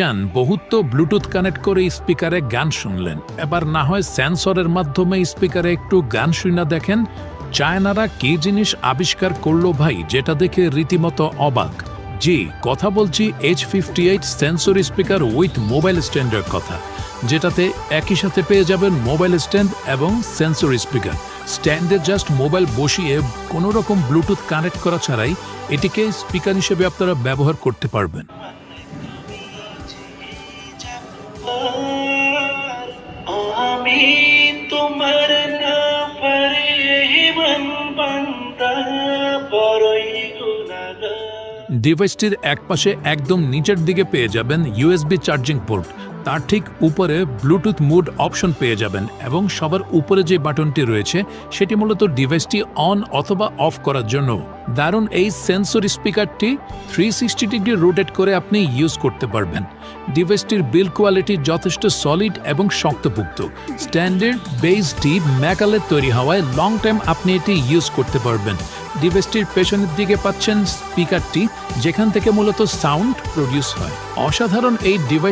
যান বহুত তো ব্লুটুথ কানেক্ট করে স্পিকারে গান শুনলেন। এবার না হয় সেন্সরের মাধ্যমে স্পিকারে একটু গান শুনা দেখেন, চায়নারা কি জিনিস আবিষ্কার করল ভাই, যেটা দেখে রীতিমতো অবাক? জি, কথা বলছি H fifty eight sensor speaker with mobile স্ট্যান্ডের কথা, যেটাতে একই সাথে পেয়ে যাবেন মোবাইল স্ট্যান্ড এবং সেন্সর স্পিকার। স্ট্যান্ডে জাস্ট মোবাইল বসিয়ে কোনো রকম ব্লুটুথ কানেক্ট করা ছাড়াই এটিকে স্পিকার হিসেবে আপনারা ব্যবহার করতে পারবেন। তোমার ডিভাইসটির একপাশে একদম নিচের দিকে পেয়ে যাবেন ইউএসবি চার্জিং পোর্ট তার ঠিক উপরে ব্লুটুথ মুড অপশন পেয়ে যাবেন এবং সবার উপরে যে বাটনটি রয়েছে, সেটি মূলত ডিভাইসটি অন অথবা অফ করার জন্য। দারুণ এই সেন্সর স্পিকারটি থ্রি সিক্সটি ডিগ্রি রোটেট করে আপনি ইউজ করতে পারবেন। ডিভাইসটির বিল কোয়ালিটি যথেষ্ট সলিড এবং শক্তপুক্ত। স্ট্যান্ডার্ড বেসটি ম্যাকালের তৈরি হওয়ায় লং টাইম আপনি এটি ইউজ করতে পারবেন। ডিভাইসটির পেছনের দিকে পাচ্ছেন স্পিকারটি যেখান থেকে মূলত সাউন্ড প্রডিউস হয়। অসাধারণ এই ডিভাইস